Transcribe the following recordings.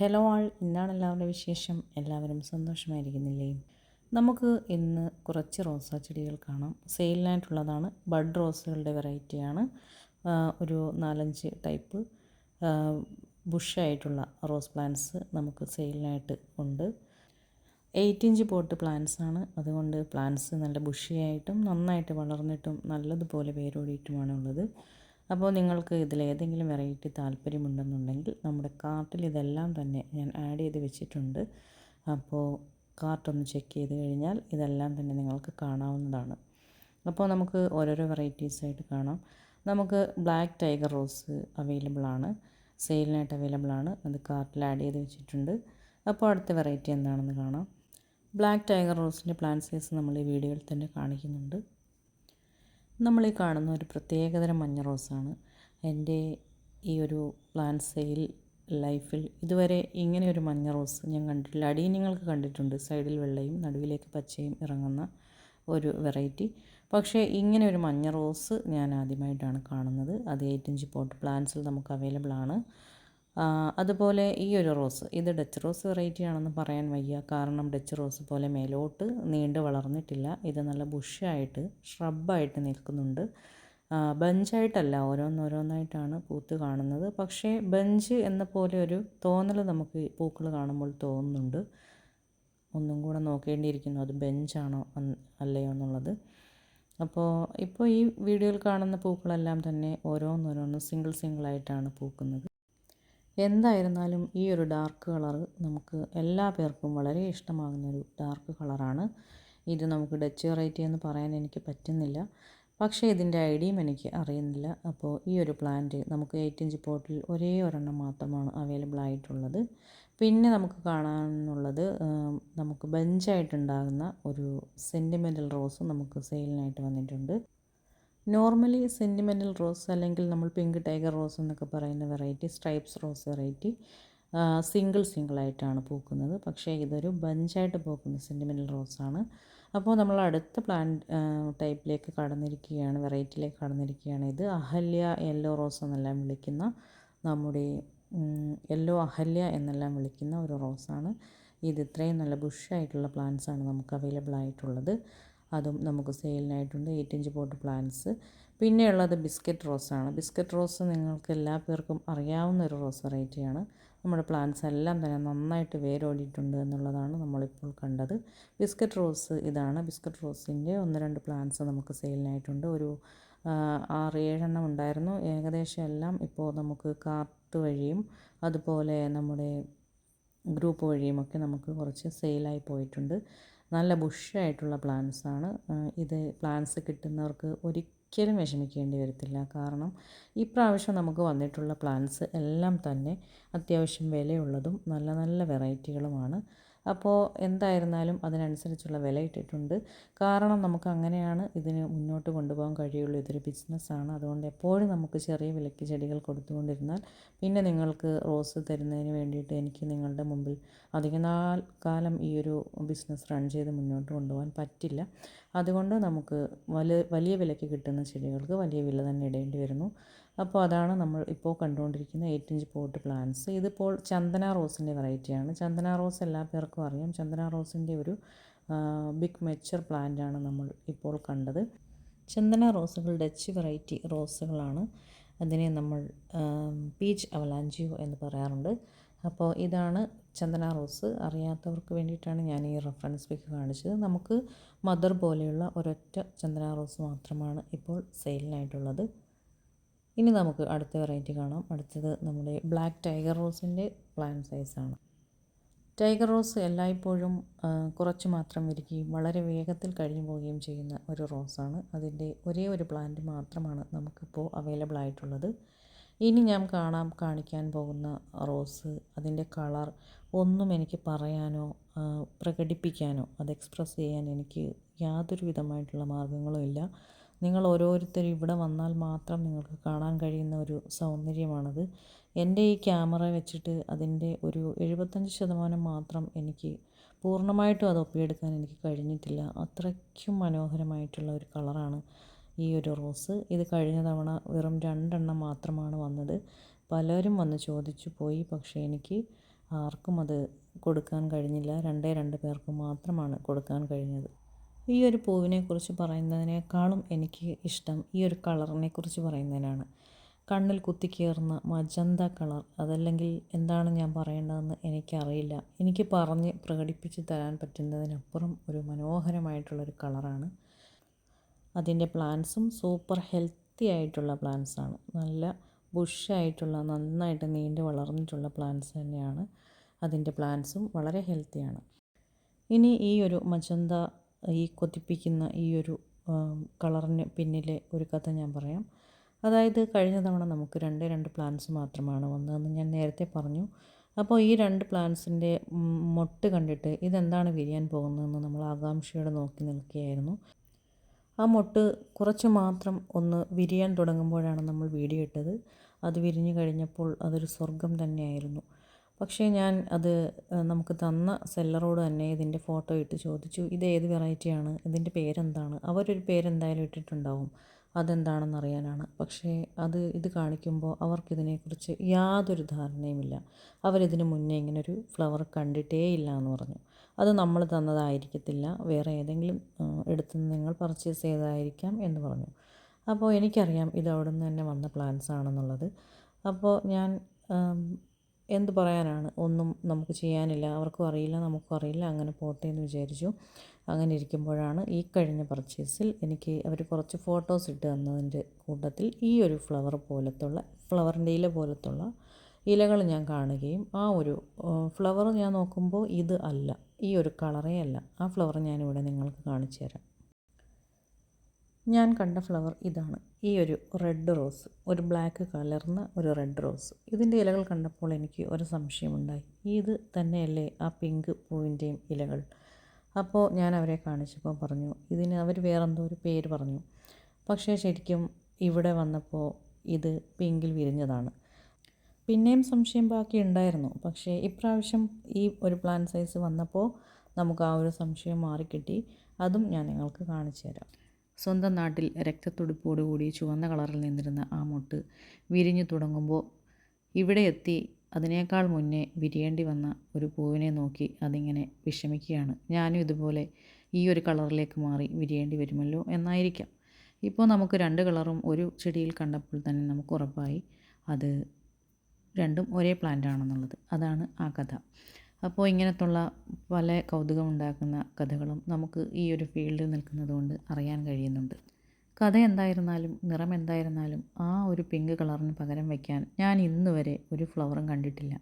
Hello ആൾ എന്താണ് എല്ലാവരുടെ വിശേഷം. എല്ലാവരും സന്തോഷമായിരിക്കുന്നില്ലേ? നമുക്ക് ഇന്ന് കുറച്ച് റോസാ ചെടികൾ കാണാം. സെയിലിനായിട്ടുള്ളതാണ് ബഡ് റോസുകളുടെ വെറൈറ്റിയാണ്. ഒരു നാലഞ്ച് ടൈപ്പ് ബുഷായിട്ടുള്ള റോസ് പ്ലാന്റ്സ് നമുക്ക് സെയിലിനായിട്ട് ഉണ്ട്. എയ്റ്റ് ഇഞ്ച് പോട്ട് പ്ലാന്റ്സ് ആണ്. അതുകൊണ്ട് പ്ലാന്റ്സ് നല്ല ബുഷിയായിട്ടും നന്നായിട്ട് വളർന്നിട്ടും നല്ലതുപോലെ വേരോടിയിട്ടുമാണ് ഉള്ളത്. അപ്പോൾ നിങ്ങൾക്ക് ഇതിൽ ഏതെങ്കിലും വെറൈറ്റി താല്പര്യമുണ്ടെന്നുണ്ടെങ്കിൽ നമ്മുടെ കാർട്ടിൽ ഇതെല്ലാം തന്നെ ഞാൻ ആഡ് ചെയ്ത് വെച്ചിട്ടുണ്ട്. അപ്പോൾ കാർട്ടൊന്ന് ചെക്ക് ചെയ്ത് കഴിഞ്ഞാൽ ഇതെല്ലാം തന്നെ നിങ്ങൾക്ക് കാണാവുന്നതാണ്. അപ്പോൾ നമുക്ക് ഓരോരോ വെറൈറ്റീസായിട്ട് കാണാം. നമുക്ക് ബ്ലാക്ക് ടൈഗർ റോസ് അവൈലബിൾ ആണ് സെയിലിനായിട്ട് അവൈലബിൾ ആണ് അത് കാർട്ടിൽ ആഡ് ചെയ്ത് വെച്ചിട്ടുണ്ട്. അപ്പോൾ അടുത്ത വെറൈറ്റി എന്താണെന്ന് കാണാം. ബ്ലാക്ക് ടൈഗർ റോസിന്റെ പ്ലാന്റ് സൈസ് നമ്മൾ ഈ വീഡിയോയിൽ തന്നെ കാണിക്കുന്നുണ്ട്. നമ്മൾ ഈ കാണുന്ന ഒരു പ്രത്യേകതരം മഞ്ഞ റോസാണ്. എന്റെ ഈ ഒരു പ്ലാന്റ് സെയിൽ ലൈഫിൽ ഇതുവരെ ഇങ്ങനെ ഒരു മഞ്ഞ റോസ് ഞാൻ കണ്ടിട്ടില്ല. അടിയിൽ നിങ്ങൾക്ക് കണ്ടിട്ടുണ്ട്. സൈഡിൽ വെള്ളയും നടുവിലേക്ക് പച്ചയും ഇറങ്ങുന്ന ഒരു വെറൈറ്റി. പക്ഷേ ഇങ്ങനെ ഒരു മഞ്ഞ റോസ് ഞാൻ ആദ്യമായിട്ടാണ് കാണുന്നത്. അത് എയ്റ്റ് ഇഞ്ച് പോട്ട് പ്ലാന്റ്സിൽ നമുക്ക് അവൈലബിൾ ആണ് അതുപോലെ ഈ ഒരു റോസ് ഇത് ഡച്ച് റോസ് വെറൈറ്റി ആണെന്ന് പറയാൻ വയ്യ. കാരണം ഡച്ച് റോസ് പോലെ മേലോട്ട് നീണ്ട് വളർന്നിട്ടില്ല. ഇത് നല്ല ബുഷായിട്ട് ഷ്രബായിട്ട് നിൽക്കുന്നുണ്ട്. ബഞ്ചായിട്ടല്ല ഓരോന്നോരോന്നായിട്ടാണ് പൂത്ത് കാണുന്നത്. പക്ഷേ ബഞ്ച് എന്ന പോലെ ഒരു തോന്നൽ നമുക്ക് പൂക്കൾ കാണുമ്പോൾ തോന്നുന്നുണ്ട്. ഒന്നും കൂടെ നോക്കേണ്ടിയിരിക്കുന്നു അത് ബെഞ്ചാണോ അല്ലയോ എന്നുള്ളത്. അപ്പോൾ ഇപ്പോൾ ഈ വീഡിയോയിൽ കാണുന്ന പൂക്കളെല്ലാം തന്നെ ഓരോന്നോരോന്ന് സിംഗിൾ സിംഗിളായിട്ടാണ് പൂക്കുന്നത്. എന്തായിരുന്നാലും ഈ ഒരു ഡാർക്ക് കളർ നമുക്ക് എല്ലാ പേർക്കും വളരെ ഇഷ്ടമാകുന്ന ഒരു ഡാർക്ക് കളറാണ്. ഇത് നമുക്ക് ഡച്ച് വെറൈറ്റി എന്ന് പറയാൻ എനിക്ക് പറ്റുന്നില്ല. പക്ഷേ ഇതിന്റെ ഐഡിയയും എനിക്ക് അറിയുന്നില്ല. അപ്പോൾ ഈ ഒരു പ്ലാന്റ് നമുക്ക് എയ്റ്റ് ഇഞ്ച് പോട്ടിൽ ഒരേ ഒരെണ്ണം മാത്രമാണ് അവൈലബിൾ ആയിട്ടുള്ളത്. പിന്നെ നമുക്ക് കാണാനുള്ളത് നമുക്ക് ബഞ്ചായിട്ടുണ്ടാകുന്ന ഒരു സെന്റിമെന്റൽ റോസ് നമുക്ക് സെയിലിനായിട്ട് വന്നിട്ടുണ്ട്. നോർമലി സെന്റിമെന്റൽ റോസ് അല്ലെങ്കിൽ നമ്മൾ പിങ്ക് ടൈഗർ റോസ് എന്നൊക്കെ പറയുന്ന variety stripes rose variety single സിംഗിളായിട്ടാണ് പൂക്കുന്നത്. പക്ഷേ ഇതൊരു ബഞ്ചായിട്ട് പൂക്കുന്ന സെന്റിമെന്റൽ റോസാണ് അപ്പോൾ നമ്മൾ അടുത്ത പ്ലാന്റ് ടൈപ്പിലേക്ക് കടന്നിരിക്കുകയാണ് വെറൈറ്റിയിലേക്ക് കടന്നിരിക്കുകയാണ്. ഇത് അഹല്യ യെല്ലോ റോസ് എന്നെല്ലാം വിളിക്കുന്ന നമ്മുടെ യെല്ലോ അഹല്യ എന്നെല്ലാം വിളിക്കുന്ന ഒരു റോസാണ് ഇത് ഇത്രയും നല്ല ബുഷായിട്ടുള്ള പ്ലാന്റ്സാണ് നമുക്ക് അവൈലബിൾ ആയിട്ടുള്ളത്. അതും നമുക്ക് സെയിലിനായിട്ടുണ്ട് എയ്റ്റ് ഇഞ്ച് പോട്ട് പ്ലാന്റ്സ്. പിന്നെയുള്ളത് ബിസ്ക്കറ്റ് റോസാണ്. ബിസ്ക്കറ്റ് റോസ് നിങ്ങൾക്ക് എല്ലാ പേർക്കും അറിയാവുന്ന ഒരു റോസ് വെറൈറ്റിയാണ്. നമ്മുടെ പ്ലാന്റ്സ് എല്ലാം തന്നെ നന്നായിട്ട് വേരോടിയിട്ടുണ്ട് എന്നുള്ളതാണ് നമ്മളിപ്പോൾ കണ്ടത്. ബിസ്ക്കറ്റ് റോസ് ഇതാണ്. ബിസ്ക്കറ്റ് റോസിന്റെ ഒന്ന് രണ്ട് പ്ലാന്റ്സ് നമുക്ക് സെയിലിനായിട്ടുണ്ട്. ഒരു ആറ് ഏഴെണ്ണം ഉണ്ടായിരുന്നു. ഏകദേശം എല്ലാം ഇപ്പോൾ നമുക്ക് കാർട്ട് വഴിയും അതുപോലെ നമ്മുടെ ഗ്രൂപ്പ് വഴിയുമൊക്കെ നമുക്ക് കുറച്ച് സെയിലായി പോയിട്ടുണ്ട്. നല്ല ബുഷായിട്ടുള്ള പ്ലാന്റ്സ് ആണ് ആ, ഇത് പ്ലാന്റ്സ് കിട്ടുന്നവർക്ക് ഒരിക്കലും വിഷമിക്കേണ്ടി വരത്തില്ല. കാരണം ഈ പ്രാവശ്യം നമുക്ക് വന്നിട്ടുള്ള പ്ലാന്റ്സ് എല്ലാം തന്നെ അത്യാവശ്യം വിലയുള്ളതും നല്ല നല്ല വെറൈറ്റികളുമാണ്. അപ്പോൾ എന്തായിരുന്നാലും അതിനനുസരിച്ചുള്ള വില ഇട്ടിട്ടുണ്ട്. കാരണം നമുക്ക് അങ്ങനെയാണ് ഇതിന് മുന്നോട്ട് കൊണ്ടുപോകാൻ കഴിയുള്ളൂ. ഇതൊരു ബിസിനസ്സാണ് അതുകൊണ്ട് എപ്പോഴും നമുക്ക് ചെറിയ വിലയ്ക്ക് ചെടികൾ കൊടുത്തുകൊണ്ടിരുന്നാൽ പിന്നെ നിങ്ങൾക്ക് റോസ് തരുന്നതിന് വേണ്ടിയിട്ട് എനിക്ക് നിങ്ങളുടെ മുമ്പിൽ അധിക നാൾ കാലം ഈ ഒരു ബിസിനസ് റൺ ചെയ്ത് മുന്നോട്ട് കൊണ്ടുപോകാൻ പറ്റില്ല. അതുകൊണ്ട് നമുക്ക് വലിയ വലിയ വിലയ്ക്ക് കിട്ടുന്ന ചെടികൾക്ക് വലിയ വില തന്നെ ഇടേണ്ടി വരുന്നു. അപ്പോൾ അതാണ് നമ്മൾ ഇപ്പോൾ കണ്ടുകൊണ്ടിരിക്കുന്ന എയ്റ്റ് ഇഞ്ച് പോട്ട് പ്ലാന്റ്സ്. ഇതിപ്പോൾ ചന്ദന റോസിന്റെ വെറൈറ്റിയാണ്. ചന്ദന റോസ് എല്ലാ പേർക്കും അറിയാം. ചന്ദന റോസിന്റെ ഒരു ബിഗ് മെച്ചർ പ്ലാന്റാണ് നമ്മൾ ഇപ്പോൾ കണ്ടത്. ചന്ദന റോസുകൾ ഡച്ച് വെറൈറ്റി റോസുകളാണ്. അതിനെ നമ്മൾ പീച്ച് അവലാഞ്ചിയോ എന്ന് പറയാറുണ്ട്. അപ്പോൾ ഇതാണ് ചന്ദന റോസ്. അറിയാത്തവർക്ക് വേണ്ടിയിട്ടാണ് ഞാൻ ഈ റെഫറൻസ് പിക്ക് കാണിച്ചത്. നമുക്ക് മദർ പോലെയുള്ള ഒരൊറ്റ ചന്ദന റോസ് മാത്രമാണ് ഇപ്പോൾ സെയിലിനായിട്ടുള്ളത് ഇനി നമുക്ക് അടുത്ത വെറൈറ്റി കാണാം. അടുത്തത് നമ്മുടെ ബ്ലാക്ക് ടൈഗർ റോസിന്റെ പ്ലാന്റ് സൈസാണ് ടൈഗർ റോസ് എല്ലായ്പ്പോഴും കുറച്ച് മാത്രം വിരിക്കുകയും വളരെ വേഗത്തിൽ കഴിഞ്ഞു പോവുകയും ചെയ്യുന്ന ഒരു റോസാണ് അതിന്റെ ഒരേ ഒരു പ്ലാന്റ് മാത്രമാണ് നമുക്കിപ്പോൾ അവൈലബിൾ ആയിട്ടുള്ളത്. ഇനി ഞാൻ കാണാൻ കാണിക്കാൻ പോകുന്ന റോസ് അതിന്റെ കളർ ഒന്നും എനിക്ക് പറയാനോ പ്രകടിപ്പിക്കാനോ അത് എക്സ്പ്രസ് ചെയ്യാൻ എനിക്ക് യാതൊരു വിധമായിട്ടുള്ള മാർഗങ്ങളും ഇല്ല. നിങ്ങൾ ഓരോരുത്തരും ഇവിടെ വന്നാൽ മാത്രം നിങ്ങൾക്ക് കാണാൻ കഴിയുന്ന ഒരു സൗന്ദര്യമാണത്. എന്റെ ഈ ക്യാമറ വെച്ചിട്ട് അതിന്റെ ഒരു എഴുപത്തഞ്ച് ശതമാനം മാത്രം എനിക്ക് പൂർണമായിട്ടും അത് ഒപ്പിയെടുക്കാൻ എനിക്ക് കഴിഞ്ഞിട്ടില്ല. അത്രയ്ക്കും മനോഹരമായിട്ടുള്ള ഒരു കളറാണ് ഈ ഒരു റോസ്. ഇത് കഴിഞ്ഞ തവണ വെറും രണ്ടെണ്ണം മാത്രമാണ് വന്നത്. പലരും വന്ന് ചോദിച്ചു പോയി പക്ഷേ എനിക്ക് ആർക്കും അത് കൊടുക്കാൻ കഴിഞ്ഞില്ല. രണ്ടേ രണ്ട് പേർക്ക് മാത്രമാണ് കൊടുക്കാൻ കഴിഞ്ഞത്. ഈ ഒരു പൂവിനെ കുറിച്ച് പറയുന്നതിനേക്കാളും എനിക്ക് ഇഷ്ടം ഈ ഒരു കളറിനെ കുറിച്ച് പറയുന്നതിനാണ്. കണ്ണിൽ കുത്തിക്കയറുന്ന മജന്ത കളർ അതല്ലെങ്കിൽ എന്താണ് ഞാൻ പറയേണ്ടതെന്ന് എനിക്കറിയില്ല. എനിക്ക് പറഞ്ഞ് പ്രകടിപ്പിച്ച് തരാൻ പറ്റുന്നതിനപ്പുറം ഒരു മനോഹരമായിട്ടുള്ളൊരു കളറാണ്. അതിന്റെ പ്ലാന്റ്സും സൂപ്പർ ഹെൽത്തി ആയിട്ടുള്ള പ്ലാന്റ്സാണ്. നല്ല ബുഷായിട്ടുള്ള നന്നായിട്ട് നീണ്ടു വളർന്നിട്ടുള്ള പ്ലാന്റ്സ് തന്നെയാണ് അതിന്റെ പ്ലാന്റ്സും വളരെ ഹെൽത്തിയാണ്. ഇനി ഈ ഒരു മജന്ത ഈ കൊതിപ്പിക്കുന്ന ഈ ഒരു കളറിന് പിന്നിലെ ഒരു കഥ ഞാൻ പറയാം. അതായത് കഴിഞ്ഞ തവണ നമുക്ക് രണ്ട് രണ്ട് പ്ലാന്റ്സ് മാത്രമാണ് വന്നതെന്ന് ഞാൻ നേരത്തെ പറഞ്ഞു. അപ്പോൾ ഈ രണ്ട് പ്ലാന്റ്സിന്റെ മൊട്ട് കണ്ടിട്ട് ഇതെന്താണ് വിരിയാൻ പോകുന്നതെന്ന് നമ്മൾ ആകാംക്ഷയോടെ നോക്കി നിൽക്കുകയായിരുന്നു. ആ മൊട്ട് കുറച്ച് മാത്രം ഒന്ന് വിരിയാൻ തുടങ്ങുമ്പോഴാണ് നമ്മൾ വീഡിയോ ഇട്ടത്. അത് വിരിഞ്ഞു കഴിഞ്ഞപ്പോൾ അതൊരു സ്വർഗം തന്നെയായിരുന്നു. പക്ഷേ ഞാൻ അത് നമുക്ക് തന്ന സെല്ലറോട് തന്നെ ഇതിന്റെ ഫോട്ടോ ഇട്ട് ചോദിച്ചു ഇത് ഏത് വെറൈറ്റിയാണ്? ഇതിന്റെ പേരെന്താണ്? അവരൊരു പേരെന്തായാലും ഇട്ടിട്ടുണ്ടാവും. അതെന്താണെന്ന് അറിയാനാണ്. പക്ഷേ അത് ഇത് കാണിക്കുമ്പോൾ അവർക്കിതിനെക്കുറിച്ച് യാതൊരു ധാരണയുമില്ല. അവരിതിന് മുന്നേ ഒരു ഫ്ലവർ കണ്ടിട്ടേ ഇല്ല എന്ന് പറഞ്ഞു. അത് നമ്മൾ തന്നതായിരിക്കത്തില്ല. വേറെ ഏതെങ്കിലും എടുത്ത് നിങ്ങൾ പർച്ചേസ് ചെയ്തതായിരിക്കാം എന്ന് പറഞ്ഞു. അപ്പോൾ എനിക്കറിയാം ഇത് അവിടെ നിന്ന് തന്നെ വന്ന പ്ലാൻസ് ആണെന്നുള്ളത് അപ്പോൾ ഞാൻ എന്ത് പറയാനാണ്? ഒന്നും നമുക്ക് ചെയ്യാനില്ല. അവർക്കും അറിയില്ല നമുക്കും അറിയില്ല. അങ്ങനെ പോട്ടെ എന്ന് വിചാരിച്ചു. അങ്ങനെ ഇരിക്കുമ്പോഴാണ് ഈ കഴിഞ്ഞ പർച്ചേസിൽ എനിക്ക് അവർ കുറച്ച് ഫോട്ടോസ് ഇട്ട് തന്നതിന്റെ കൂട്ടത്തിൽ ഈ ഒരു ഫ്ലവർ പോലത്തുള്ള ഫ്ലവറിന്റെ ഇല പോലത്തുള്ള ഇലകൾ ഞാൻ കാണുകയും ആ ഒരു ഫ്ലവർ ഞാൻ നോക്കുമ്പോൾ ഇത് അല്ല. ഈ ഒരു കളറേ അല്ല. ആ ഫ്ലവർ ഞാനിവിടെ നിങ്ങൾക്ക് കാണിച്ചു തരാം ഞാൻ കണ്ട ഫ്ലവർ ഇതാണ്. ഈ ഒരു റെഡ് റോസ് ഒരു ബ്ലാക്ക് കലർന്ന ഒരു റെഡ് റോസ് ഇതിന്റെ ഇലകൾ കണ്ടപ്പോൾ എനിക്ക് ഒരു സംശയമുണ്ടായി. ഇത് തന്നെയല്ലേ ആ പിങ്ക് പൂവിന്റെയും ഇലകൾ? അപ്പോൾ ഞാൻ അവരെ കാണിച്ചപ്പോൾ പറഞ്ഞു ഇതിന് അവർ വേറെന്തോ ഒരു പേര് പറഞ്ഞു. പക്ഷേ ശരിക്കും ഇവിടെ വന്നപ്പോൾ ഇത് പിങ്കിൽ വിരിഞ്ഞതാണ്. പിന്നെയും സംശയം ബാക്കി ഉണ്ടായിരുന്നു. പക്ഷേ ഇപ്രാവശ്യം ഈ ഒരു പ്ലാൻ സൈസ് വന്നപ്പോൾ നമുക്ക് ആ ഒരു സംശയം മാറിക്കിട്ടി. അതും ഞാൻ നിങ്ങൾക്ക് കാണിച്ചു തരാം സ്വന്തം നാട്ടിൽ രക്തത്തുടിപ്പോടുകൂടി ചുവന്ന കളറിൽ നിന്നിരുന്ന ആ മുട്ട് വിരിഞ്ഞു തുടങ്ങുമ്പോൾ ഇവിടെ എത്തി അതിനേക്കാൾ മുന്നേ വിരിയേണ്ടി വന്ന ഒരു പൂവിനെ നോക്കി അതിങ്ങനെ വിഷമിക്കുകയാണ്. ഞാനും ഇതുപോലെ ഈ ഒരു കളറിലേക്ക് മാറി വിരിയേണ്ടി വരുമല്ലോ എന്നായിരിക്കാം. ഇപ്പോൾ നമുക്ക് രണ്ട് കളറും ഒരു ചെടിയിൽ കണ്ടപ്പോൾ തന്നെ നമുക്ക് ഉറപ്പായി. അത് രണ്ടും ഒരേ പ്ലാന്റ് ആണെന്നുള്ളത്. അതാണ് ആ കഥ. അപ്പോൾ ഇങ്ങനത്തുള്ള പല കൗതുകമുണ്ടാക്കുന്ന കഥകളും നമുക്ക് ഈ ഒരു ഫീൽഡിൽ നിൽക്കുന്നതുകൊണ്ട് അറിയാൻ കഴിയുന്നുണ്ട്. കഥ എന്തായിരുന്നാലും നിറം എന്തായിരുന്നാലും ആ ഒരു പിങ്ക് കളറിന് പകരം വയ്ക്കാൻ ഞാൻ ഇന്ന് വരെ ഒരു ഫ്ലവറും കണ്ടിട്ടില്ല.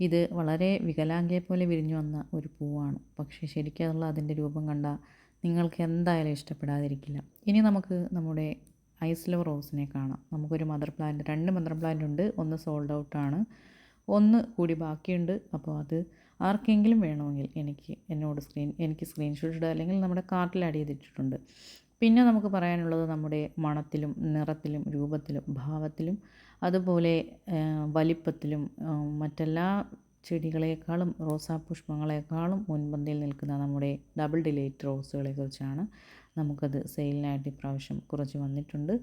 ഇത് വളരെ വികലാംഗയെ പോലെ വിരിഞ്ഞു വന്ന ഒരു പൂവാണ്. പക്ഷേ ശരിക്കുള്ള അതിന്റെ രൂപം കണ്ട നിങ്ങൾക്ക് എന്തായാലും ഇഷ്ടപ്പെടാതിരിക്കില്ല. ഇനി നമുക്ക് നമ്മുടെ ഐസ്ലോ റോസിനെ കാണാം. നമുക്കൊരു മദർ പ്ലാന്റ് രണ്ട് മദർ പ്ലാന്റ് ഉണ്ട്. ഒന്ന് സോൾഡ് ഔട്ടാണ്. ഒന്ന് കൂടി ബാക്കിയുണ്ട്. അപ്പോൾ അത് ആർക്കെങ്കിലും വേണമെങ്കിൽ എനിക്ക് എന്നോട് സ്ക്രീൻ എനിക്ക് സ്ക്രീൻഷോട്ട് ഇടുക അല്ലെങ്കിൽ നമ്മുടെ കാർട്ടിൽ ആഡ് ചെയ്തിട്ടിട്ടുണ്ട്. പിന്നെ നമുക്ക് പറയാനുള്ളത് നമ്മുടെ മണത്തിലും നിറത്തിലും രൂപത്തിലും ഭാവത്തിലും അതുപോലെ വലിപ്പത്തിലും മറ്റെല്ലാ ചെടികളെക്കാളും റോസാപുഷ്പങ്ങളെക്കാളും മുൻപന്തിയിൽ നിൽക്കുന്ന നമ്മുടെ ഡബിൾ ഡിലേറ്റ് റോസുകളെ കുറിച്ചാണ് നമുക്കത് സെയിലിനായിട്ട് ഇപ്രാവശ്യം കുറച്ച് വന്നിട്ടുണ്ട്.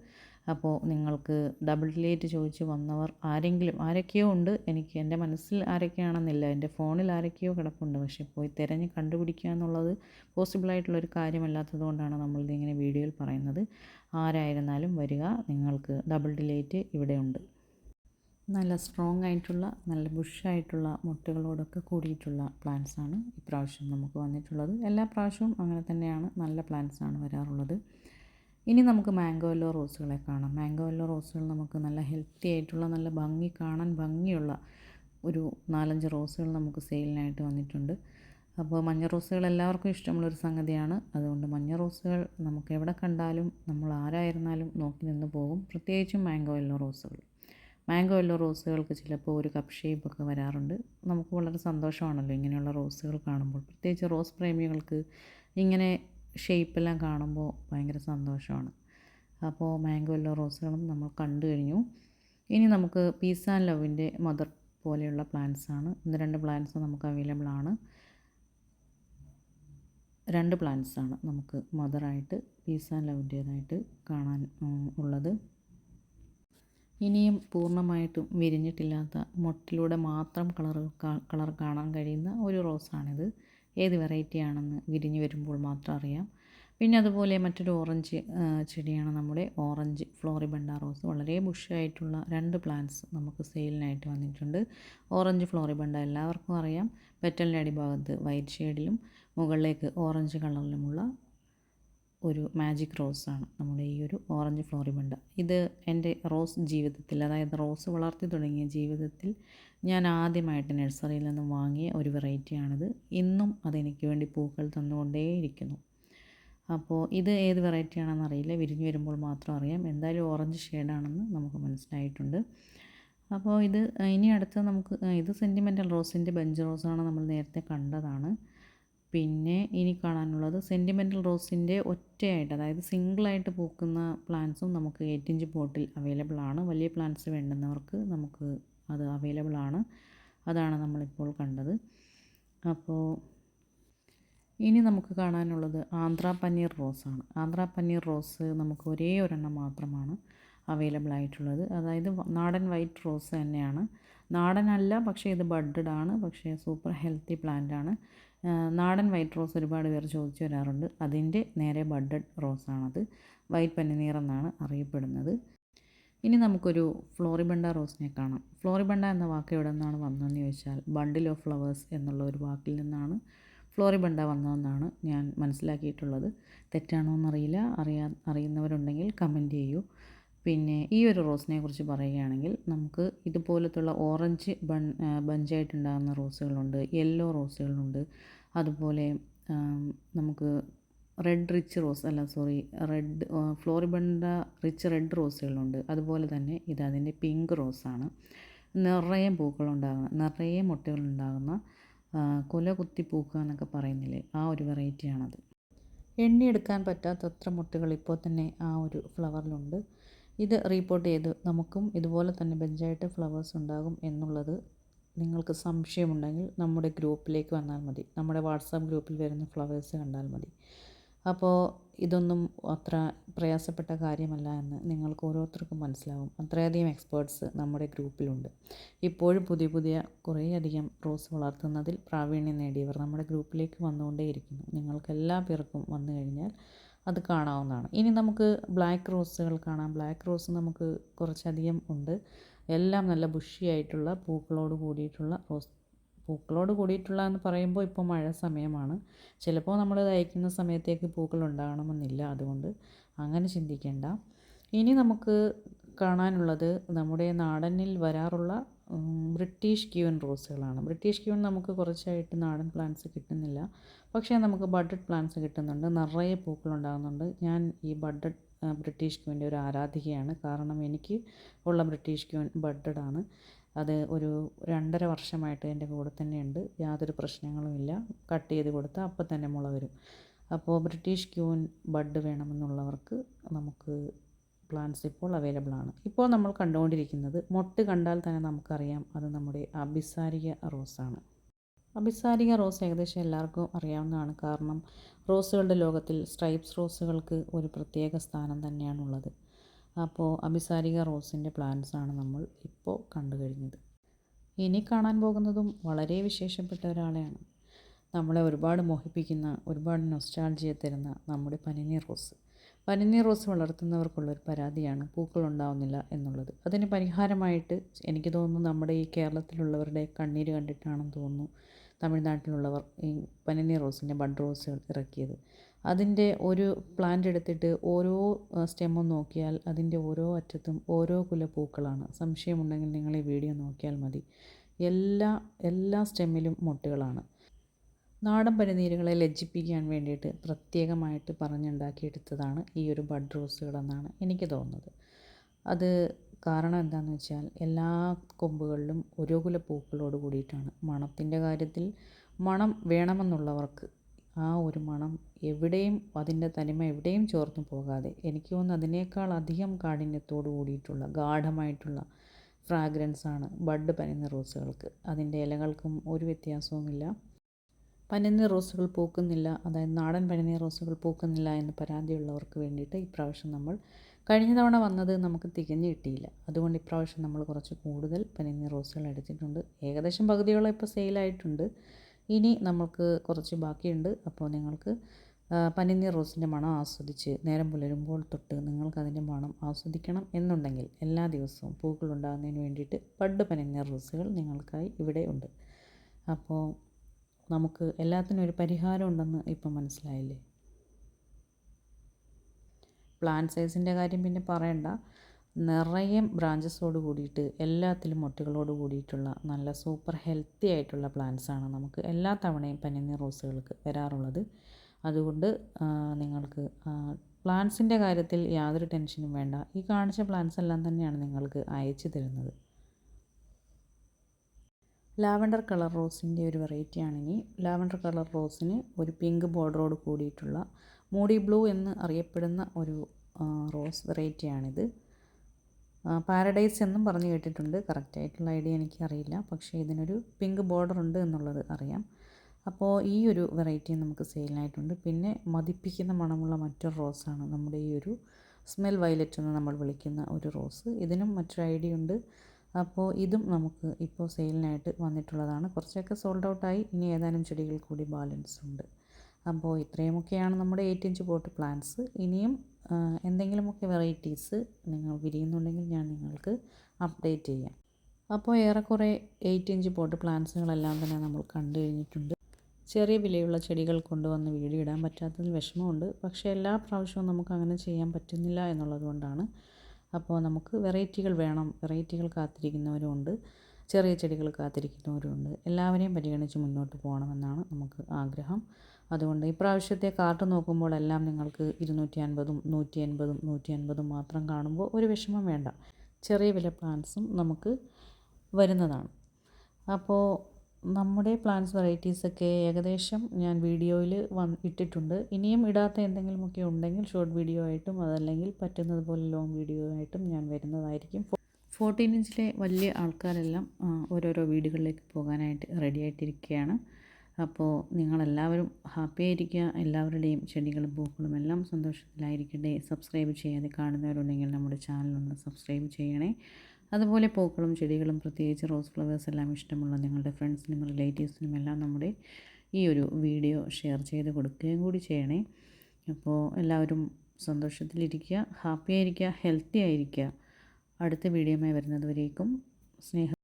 അപ്പോൾ നിങ്ങൾക്ക് ഡബിൾ ഡിലേറ്റ് ചോദിച്ച് വന്നവർ ആരെങ്കിലും ആരൊക്കെയോ ഉണ്ട്. എനിക്ക് എന്റെ മനസ്സിൽ ആരൊക്കെയാണെന്നില്ല. എന്റെ ഫോണിൽ ആരൊക്കെയോ കിടപ്പുണ്ട്. പക്ഷേ പോയി തിരഞ്ഞ് കണ്ടുപിടിക്കുക എന്നുള്ളത് പോസിബിളായിട്ടുള്ളൊരു കാര്യമല്ലാത്തത് കൊണ്ടാണ് നമ്മളിതിങ്ങനെ വീഡിയോയിൽ പറയുന്നത്. ആരായിരുന്നാലും വരിക. നിങ്ങൾക്ക് ഡബിൾ ഡിലേറ്റ് ഇവിടെയുണ്ട് നല്ല സ്ട്രോങ് ആയിട്ടുള്ള നല്ല ബുഷായിട്ടുള്ള മുട്ടുകളോടൊക്കെ കൂടിയിട്ടുള്ള പ്ലാന്റ്സാണ് ഇപ്രാവശ്യം നമുക്ക് വന്നിട്ടുള്ളത്. എല്ലാ പ്രാവശ്യവും അങ്ങനെ തന്നെയാണ്. നല്ല പ്ലാന്റ്സാണ് വരാറുള്ളത്. ഇനി നമുക്ക് മാംഗോ എല്ലോ റോസുകളെ കാണാം. മാംഗോ എല്ലോ റോസുകൾ നമുക്ക് നല്ല ഹെൽത്തി ആയിട്ടുള്ള നല്ല ഭംഗി കാണാൻ ഭംഗിയുള്ള ഒരു നാലഞ്ച് റോസുകൾ നമുക്ക് സെയിലിനായിട്ട് വന്നിട്ടുണ്ട്. അപ്പോൾ മഞ്ഞ റോസുകൾ എല്ലാവർക്കും ഇഷ്ടമുള്ളൊരു സംഗതിയാണ്. അതുകൊണ്ട് മഞ്ഞ റോസുകൾ നമുക്ക് എവിടെ കണ്ടാലും നമ്മൾ ആരായിരുന്നാലും നോക്കി നിന്ന് പോകും. പ്രത്യേകിച്ചും മാംഗോ എല്ലോ റോസുകൾ മാംഗോ എല്ലോ റോസുകൾക്ക് ചിലപ്പോൾ ഒരു കപ്പ് ഷേപ്പൊക്കെ വരാറുണ്ട്. നമുക്ക് വളരെ സന്തോഷമാണല്ലോ ഇങ്ങനെയുള്ള റോസുകൾ കാണുമ്പോൾ. പ്രത്യേകിച്ച് റോസ് പ്രേമികൾക്ക് ഇങ്ങനെ ഷേപ്പെല്ലാം കാണുമ്പോൾ ഭയങ്കര സന്തോഷമാണ്. അപ്പോൾ മാംഗോ എല്ലോ റോസുകളും നമ്മൾ കണ്ടു കഴിഞ്ഞു. ഇനി നമുക്ക് പീസ് ആൻഡ് ലവിന്റെ മദർ പോലെയുള്ള പ്ലാന്റ്സ് ആണ്. ഇന്ന് രണ്ട് പ്ലാന്റ്സ് നമുക്ക് അവൈലബിൾ ആണ്. രണ്ട് പ്ലാന്റ്സ് ആണ് നമുക്ക് മദറായിട്ട് പീസ് ആൻഡ് ലവിന്റേതായിട്ട് കാണാൻ ഉള്ളത്. ഇനിയും പൂർണമായിട്ടും വിരിഞ്ഞിട്ടില്ലാത്ത മൊട്ടിലൂടെ മാത്രം കളർ കളർ കാണാൻ കഴിയുന്ന ഒരു റോസാണിത്. ഏത് വെറൈറ്റി ആണെന്ന് വിരിഞ്ഞ് വരുമ്പോൾ മാത്രം അറിയാം. പിന്നെ അതുപോലെ മറ്റൊരു ഓറഞ്ച് ചെടിയാണ് നമ്മുടെ ഓറഞ്ച് ഫ്ലോറിബണ്ട റോസ് വളരെ ബുഷായിട്ടുള്ള രണ്ട് പ്ലാന്റ്സ് നമുക്ക് സെയിലിനായിട്ട് വന്നിട്ടുണ്ട്. ഓറഞ്ച് ഫ്ലോറിബണ്ട എല്ലാവർക്കും അറിയാം. പെറ്റലിന്റെ അടിഭാഗത്ത് വൈറ്റ് ഷെയ്ഡിലും മുകളിലേക്ക് ഓറഞ്ച് കളറിലുമുള്ള ഒരു മാജിക് റോസാണ് നമ്മുടെ ഈ ഒരു ഓറഞ്ച് ഫ്ലോറിമണ്ട ഇത് എന്റെ റോസ് ജീവിതത്തിൽ അതായത് റോസ് വളർത്തി തുടങ്ങിയ ജീവിതത്തിൽ ഞാൻ ആദ്യമായിട്ട് നഴ്സറിയിൽ നിന്ന് വാങ്ങിയ ഒരു വെറൈറ്റിയാണിത് ഇന്നും അതെനിക്ക് വേണ്ടി പൂക്കൾ തന്നുകൊണ്ടേയിരിക്കുന്നു. അപ്പോൾ ഇത് ഏത് വെറൈറ്റിയാണെന്ന് അറിയില്ല. വിരിഞ്ഞു വരുമ്പോൾ മാത്രം അറിയാം. എന്തായാലും ഓറഞ്ച് ഷെയ്ഡാണെന്ന് നമുക്ക് മനസ്സിലായിട്ടുണ്ട്. അപ്പോൾ ഇത് ഇനി അടുത്ത് നമുക്ക് ഇത് സെന്റിമെന്റൽ റോസിന്റെ ബെഞ്ച് റോസാണ് നമ്മൾ നേരത്തെ കണ്ടതാണ്. പിന്നെ ഇനി കാണാനുള്ളത് സെന്റിമെന്റൽ റോസിന്റെ ഒറ്റയായിട്ട് അതായത് സിംഗിളായിട്ട് പൂക്കുന്ന പ്ലാന്റ്സും നമുക്ക് എയ്റ്റ് ഇഞ്ച് പോട്ടിൽ അവൈലബിൾ ആണ്. വലിയ പ്ലാന്റ്സ് വേണ്ടുന്നവർക്ക് നമുക്ക് അത് അവൈലബിൾ ആണ്. അതാണ് നമ്മളിപ്പോൾ കണ്ടത്. അപ്പോൾ ഇനി നമുക്ക് കാണാനുള്ളത് ആന്ധ്ര പനീർ റോസാണ്. ആന്ധ്ര പനീർ റോസ് നമുക്ക് ഒരേ ഒരെണ്ണം മാത്രമാണ് അവൈലബിൾ ആയിട്ടുള്ളത്. അതായത് നാടൻ വൈറ്റ് റോസ് തന്നെയാണ്. നാടനല്ല പക്ഷേ ഇത് ബഡ്ഡഡ് ആണ് പക്ഷേ സൂപ്പർ ഹെൽത്തി പ്ലാന്റ് ആണ്. നാടൻ വൈറ്റ് റോസ് ഒരുപാട് പേർ ചോദിച്ചു വരാറുണ്ട്. അതിന്റെ നേരെ ബഡഡ് റോസാണത് വൈറ്റ് പനിനീർ എന്നാണ് അറിയപ്പെടുന്നത്. ഇനി നമുക്കൊരു ഫ്ലോറിബണ്ട റോസിനെ കാണാം. ഫ്ലോറിബണ്ട എന്ന വാക്ക് എവിടെ നിന്നാണ് വന്നതെന്ന് ചോദിച്ചാൽ ബണ്ടിൽ ഓഫ് ഫ്ലവേഴ്സ് എന്നുള്ള ഒരു വാക്കിൽ നിന്നാണ് ഫ്ലോറിബണ്ട വന്നതെന്നാണ് ഞാൻ മനസ്സിലാക്കിയിട്ടുള്ളത്. തെറ്റാണോ എന്നറിയില്ല. അറിയാ അറിയുന്നവരുണ്ടെങ്കിൽ കമന്റ് ചെയ്യൂ. പിന്നെ ഈ ഒരു റോസിനെ കുറിച്ച് പറയുകയാണെങ്കിൽ നമുക്ക് ഇതുപോലത്തുള്ള ഓറഞ്ച് ബൺ ബഞ്ചായിട്ടുണ്ടാകുന്ന റോസുകളുണ്ട് യെല്ലോ റോസുകളുണ്ട്. അതുപോലെ നമുക്ക് റെഡ് റിച്ച് റോസ് അല്ല sorry red floribunda rich red റോസുകളുണ്ട്. അതുപോലെ തന്നെ ഇത് അതിന്റെ പിങ്ക് റോസാണ്. നിറയെ പൂക്കളുണ്ടാകുന്ന നിറയെ മുട്ടകളുണ്ടാകുന്ന കുല കുത്തി പൂക്കുക എന്നൊക്കെ പറയുന്നില്ലേ ആ ഒരു വെറൈറ്റിയാണത്. എണ്ണിയെടുക്കാൻ പറ്റാത്തത്ര മുട്ടകൾ ഇപ്പോൾ തന്നെ ആ ഒരു ഫ്ലവറിലുണ്ട്. ഇത് റീപ്പോർട്ട് ചെയ്ത് നമുക്കും ഇതുപോലെ തന്നെ ബെഞ്ചായിട്ട് ഫ്ലവേഴ്സ് ഉണ്ടാകും എന്നുള്ളത് നിങ്ങൾക്ക് സംശയമുണ്ടെങ്കിൽ നമ്മുടെ ഗ്രൂപ്പിലേക്ക് വന്നാൽ മതി. നമ്മുടെ വാട്സാപ്പ് ഗ്രൂപ്പിൽ വരുന്ന ഫ്ലവേഴ്സ് കണ്ടാൽ മതി. അപ്പോൾ ഇതൊന്നും അത്ര പ്രയാസപ്പെട്ട കാര്യമല്ല എന്ന് നിങ്ങൾക്ക് ഓരോരുത്തർക്കും മനസ്സിലാവും. അത്രയധികം എക്സ്പേർട്സ് നമ്മുടെ ഗ്രൂപ്പിലുണ്ട്. ഇപ്പോഴും പുതിയ പുതിയ കുറേയധികം റോസ് വളർത്തുന്നതിൽ പ്രാവീണ്യം നേടിയവർ നമ്മുടെ ഗ്രൂപ്പിലേക്ക് വന്നുകൊണ്ടേയിരിക്കുന്നു. നിങ്ങൾക്ക് എല്ലാ പേർക്കും വന്നു കഴിഞ്ഞാൽ അത് കാണാവുന്നതാണ്. ഇനി നമുക്ക് ബ്ലാക്ക് റോസുകൾ കാണാം. ബ്ലാക്ക് റോസ് നമുക്ക് കുറച്ചധികം ഉണ്ട്. എല്ലാം നല്ല ബുഷിയായിട്ടുള്ള പൂക്കളോട് കൂടിയിട്ടുള്ള റോസ് പൂക്കളോട് കൂടിയിട്ടുള്ള എന്ന് പറയുമ്പോൾ ഇപ്പോൾ മഴ സമയമാണ്. ചിലപ്പോൾ നമ്മൾ തയ്ക്കുന്ന സമയത്തേക്ക് പൂക്കൾ ഉണ്ടാകണമെന്നില്ല അതുകൊണ്ട്. അങ്ങനെ ചിന്തിക്കേണ്ട. ഇനി നമുക്ക് കാണാനുള്ളത് നമ്മുടെ നാടനിൽ വരാറുള്ള ബ്രിട്ടീഷ് ക്യൂൻ റോസുകളാണ്. ബ്രിട്ടീഷ് ക്യൂൻ നമുക്ക് കുറച്ചായിട്ട് നാടൻ പ്ലാന്റ്സ് കിട്ടുന്നില്ല. പക്ഷേ നമുക്ക് ബഡഡ് പ്ലാന്റ്സ് കിട്ടുന്നുണ്ട്. നിറയെ പൂക്കളുണ്ടാകുന്നുണ്ട് ഞാൻ ഈ ബഡഡ് ബ്രിട്ടീഷ് ക്യൂന്റെ ഒരു ആരാധികയാണ്. കാരണം എനിക്ക് ഉള്ള ബ്രിട്ടീഷ് ക്യൂൻ ബഡഡ് ആണ്. അത് ഒരു രണ്ടര വർഷമായിട്ട് എന്റെ കൂടെ തന്നെയുണ്ട് യാതൊരു പ്രശ്നങ്ങളുമില്ല കട്ട് ചെയ്ത് കൊടുത്താൽ അപ്പം തന്നെ മുള വരും. അപ്പോൾ ബ്രിട്ടീഷ് ക്യൂൻ ബഡ് വേണമെന്നുള്ളവർക്ക് നമുക്ക് പ്ലാന്റ്സ് ഇപ്പോൾ അവൈലബിൾ ആണ്. ഇപ്പോൾ നമ്മൾ കണ്ടുകൊണ്ടിരിക്കുന്നത് മൊട്ട് കണ്ടാൽ തന്നെ നമുക്കറിയാം അത് നമ്മുടെ അഭിസാരിക റോസാണ് അഭിസാരിക റോസ് ഏകദേശം എല്ലാവർക്കും അറിയാവുന്നതാണ്. കാരണം റോസുകളുടെ ലോകത്തിൽ സ്ട്രൈപ്സ് റോസുകൾക്ക് ഒരു പ്രത്യേക സ്ഥാനം തന്നെയാണുള്ളത് അപ്പോൾ അഭിസാരിക റോസിന്റെ ആണ് നമ്മൾ ഇപ്പോൾ കണ്ടു കഴിഞ്ഞത് ഇനി കാണാൻ പോകുന്നതും വളരെ വിശേഷപ്പെട്ട ഒരാളെയാണ്. നമ്മളെ ഒരുപാട് മോഹിപ്പിക്കുന്ന ഒരുപാട് നൊസ്റ്റാൾജിയെ തരുന്ന നമ്മുടെ പനിനീർ റോസ്. പനിനീർ റോസ് വളർത്തുന്നവർക്കുള്ളൊരു പരാതിയാണ്. പൂക്കൾ ഉണ്ടാവുന്നില്ല എന്നുള്ളത്. അതിന് പരിഹാരമായിട്ട് എനിക്ക് തോന്നുന്നു നമ്മുടെ ഈ കേരളത്തിലുള്ളവരുടെ കണ്ണീര് കണ്ടിട്ടാണെന്ന് തോന്നുന്നു തമിഴ്നാട്ടിലുള്ളവർ ഈ പനിനീർ റോസിന്റെ ബഡ് റോസുകൾ ഇറക്കിയത്. അതിന്റെ ഒരു പ്ലാന്റ് എടുത്തിട്ട് ഓരോ സ്റ്റെമ്മും നോക്കിയാൽ അതിന്റെ ഓരോ അറ്റത്തും ഓരോ കുല പൂക്കളാണ് സംശയമുണ്ടെങ്കിൽ നിങ്ങൾ ഈ വീഡിയോ നോക്കിയാൽ മതി. എല്ലാ എല്ലാ സ്റ്റെമ്മിലും മുട്ടുകളാണ്. നാടൻ പനിനീരുകളെ ലജ്ജിപ്പിക്കാൻ വേണ്ടിയിട്ട് പ്രത്യേകമായിട്ട് പറഞ്ഞുണ്ടാക്കിയെടുത്തതാണ് ഈ ഒരു ബഡ് റോസുകളെന്നാണ് എനിക്ക് തോന്നുന്നത്. അത് കാരണം എന്താണെന്ന് വെച്ചാൽ എല്ലാ കൊമ്പുകളിലും ഓരോ കുല പൂക്കളോട് കൂടിയിട്ടാണ്. മണത്തിന്റെ കാര്യത്തിൽ മണം വേണമെന്നുള്ളവർക്ക് ആ ഒരു മണം എവിടെയും അതിന്റെ തനിമ എവിടെയും ചോർന്നു പോകാതെ എനിക്ക് തോന്നുന്നു അതിനേക്കാൾ അധികം കാഠിന്യത്തോട് കൂടിയിട്ടുള്ള ഗാഠമായിട്ടുള്ള ഫ്രാഗ്രൻസാണ് ബഡ് പനിന്ന റോസുകൾക്ക്. അതിന്റെ ഇലകൾക്കും ഒരു വ്യത്യാസവുമില്ല. പനിനീർ റോസുകൾ പൂക്കുന്നില്ല അതായത് നാടൻ പനിനീർ റോസുകൾ പൂക്കുന്നില്ല എന്ന് പരാതിയുള്ളവർക്ക് വേണ്ടിയിട്ട് ഇപ്രാവശ്യം നമ്മൾ കഴിഞ്ഞ തവണ വന്നത് നമുക്ക് തികഞ്ഞു കിട്ടിയില്ല. അതുകൊണ്ട് ഇപ്രാവശ്യം നമ്മൾ കുറച്ച് കൂടുതൽ പനിനീർ റോസുകൾ എടുത്തിട്ടുണ്ട് ഏകദേശം പകുതിയോളം ഇപ്പോൾ സെയിലായിട്ടുണ്ട് ഇനി നമ്മൾക്ക് കുറച്ച് ബാക്കിയുണ്ട്. അപ്പോൾ നിങ്ങൾക്ക് പനിനീർ റോസിന്റെ മണം ആസ്വദിച്ച് നേരം പുലരുമ്പോൾ തൊട്ട് നിങ്ങൾക്ക് അതിന്റെ മണം ആസ്വദിക്കണം എന്നുണ്ടെങ്കിൽ എല്ലാ ദിവസവും പൂക്കൾ ഉണ്ടാകുന്നതിന് വേണ്ടിയിട്ട് ബഡ് പനിനീർ റോസുകൾ നിങ്ങൾക്കായി ഇവിടെ ഉണ്ട്. അപ്പോൾ നമുക്ക് എല്ലാത്തിനും ഒരു പരിഹാരം ഉണ്ടെന്ന് ഇപ്പം മനസ്സിലായില്ലേ? പ്ലാന്റ് സൈസിന്റെ കാര്യം പിന്നെ പറയണ്ട. നിറയെ ബ്രാഞ്ചസോട് കൂടിയിട്ട് എല്ലാത്തിലും മൊട്ടുകളോട് കൂടിയിട്ടുള്ള നല്ല സൂപ്പർ ഹെൽത്തി ആയിട്ടുള്ള പ്ലാന്റ്സാണ് നമുക്ക് എല്ലാ തവണയും പനിനീർ റോസുകൾക്ക് വരാറുള്ളത്. അതുകൊണ്ട് നിങ്ങൾക്ക് പ്ലാന്റ്സിന്റെ കാര്യത്തിൽ യാതൊരു ടെൻഷനും വേണ്ട. ഈ കാണിച്ച പ്ലാന്റ്സ് എല്ലാം തന്നെയാണ് നിങ്ങൾക്ക് അയച്ചു തരുന്നത്. ലാവൻഡർ കളർ റോസിന്റെ ഒരു വെറൈറ്റിയാണിനി ലാവൻഡർ കളർ റോസിന് ഒരു പിങ്ക് ബോർഡറോട് കൂടിയിട്ടുള്ള മൂടി ബ്ലൂ എന്ന് അറിയപ്പെടുന്ന ഒരു റോസ് വെറൈറ്റിയാണിത്. പാരഡൈസ് എന്നും പറഞ്ഞു കേട്ടിട്ടുണ്ട്. കറക്റ്റായിട്ടുള്ള ഐഡിയ എനിക്കറിയില്ല. പക്ഷേ ഇതിനൊരു പിങ്ക് ബോർഡർ ഉണ്ട് എന്നുള്ളത് അറിയാം. അപ്പോൾ ഈ ഒരു വെറൈറ്റി നമുക്ക് സെയിലിനായിട്ടുണ്ട്. പിന്നെ മതിപ്പിക്കുന്ന മണമുള്ള മറ്റൊരു റോസാണ് നമ്മുടെ ഈ ഒരു സ്മെൽ വയലറ്റ് എന്ന് നമ്മൾ വിളിക്കുന്ന ഒരു റോസ്. ഇതിനും മറ്റൊരു ഐഡിയ ഉണ്ട്. അപ്പോൾ ഇതും നമുക്ക് ഇപ്പോൾ സെയിലിനായിട്ട് വന്നിട്ടുള്ളതാണ്. കുറച്ചൊക്കെ സോൾഡ് ഔട്ടായി ഇനി ഏതാനും ചെടികൾ കൂടി ബാലൻസ് ഉണ്ട്. അപ്പോൾ ഇത്രയുമൊക്കെയാണ് നമ്മുടെ എയ്റ്റ് ഇഞ്ച് പോട്ട് പ്ലാന്റ്സ് ഇനിയും എന്തെങ്കിലുമൊക്കെ വെറൈറ്റീസ് നിങ്ങൾ വിരിയുന്നുണ്ടെങ്കിൽ ഞാൻ നിങ്ങൾക്ക് അപ്ഡേറ്റ് ചെയ്യാം. അപ്പോൾ ഏറെക്കുറെ എയ്റ്റ് ഇഞ്ച് പോട്ട് പ്ലാന്റ്സുകളെല്ലാം തന്നെ നമ്മൾ കണ്ടു കഴിഞ്ഞിട്ടുണ്ട്. ചെറിയ വിലയുള്ള ചെടികൾ കൊണ്ടുവന്ന് വീഡിയോ ഇടാൻ പറ്റാത്തതിൽ വിഷമമുണ്ട്. പക്ഷേ എല്ലാ പ്രാവശ്യവും നമുക്ക് അങ്ങനെ ചെയ്യാൻ പറ്റുന്നില്ല എന്നുള്ളത് കൊണ്ടാണ് അപ്പോൾ നമുക്ക് വെറൈറ്റികൾ വേണം. വെറൈറ്റികൾ കാത്തിരിക്കുന്നവരുമുണ്ട് ചെറിയ ചെടികൾ കാത്തിരിക്കുന്നവരുമുണ്ട് എല്ലാവരെയും പരിഗണിച്ച് മുന്നോട്ട് പോകണമെന്നാണ് നമുക്ക് ആഗ്രഹം. അതുകൊണ്ട് ഇപ്രാവശ്യത്തെ കാർട്ട് നോക്കുമ്പോൾ എല്ലാം നിങ്ങൾക്ക് ഇരുന്നൂറ്റി അൻപതും നൂറ്റി അൻപതും നൂറ്റി അൻപതും മാത്രം കാണുമ്പോൾ ഒരു വിഷമം വേണ്ട. ചെറിയ വില പ്ലാന്റ്സും നമുക്ക് വരുന്നതാണ്. അപ്പോൾ നമ്മുടെ പ്ലാന്റ്സ് വെറൈറ്റീസൊക്കെ ഏകദേശം ഞാൻ വീഡിയോയിൽ വന്ന് ഇട്ടിട്ടുണ്ട്. ഇനിയും ഇടാത്ത എന്തെങ്കിലുമൊക്കെ ഉണ്ടെങ്കിൽ ഷോർട്ട് വീഡിയോ ആയിട്ടും അതല്ലെങ്കിൽ പറ്റുന്നതുപോലെ ലോങ് വീഡിയോ ആയിട്ടും ഞാൻ വരുന്നതായിരിക്കും. ഫോർട്ടീൻ ഇഞ്ചിലെ വലിയ ആൾക്കാരെല്ലാം ഓരോരോ വീടുകളിലേക്ക് പോകാനായിട്ട് റെഡി ആയിട്ടിരിക്കുകയാണ്. അപ്പോൾ നിങ്ങളെല്ലാവരും ഹാപ്പി ആയിരിക്കുക. എല്ലാവരുടെയും ചെടികളും പൂക്കളും എല്ലാം സന്തോഷത്തിലായിരിക്കട്ടെ. സബ്സ്ക്രൈബ് ചെയ്യാതെ കാണുന്നവരുണ്ടെങ്കിൽ നമ്മുടെ ചാനലൊന്ന് സബ്സ്ക്രൈബ് ചെയ്യണേ. അതുപോലെ പൂക്കളും ചെടികളും പ്രത്യേകിച്ച് റോസ് ഫ്ലവേഴ്സ് എല്ലാം ഇഷ്ടമുള്ള നിങ്ങളുടെ ഫ്രണ്ട്സിനും റിലേറ്റീവ്സിനും എല്ലാം നമ്മുടെ ഈ ഒരു വീഡിയോ ഷെയർ ചെയ്ത് കൊടുക്കുകയും കൂടി ചെയ്യണേ. അപ്പോൾ എല്ലാവരും സന്തോഷത്തിലിരിക്കുക ഹാപ്പി ആയിരിക്കുക ഹെൽത്തി ആയിരിക്കുക. അടുത്ത വീഡിയോമായി വരുന്നതുവരേക്കും സ്നേഹം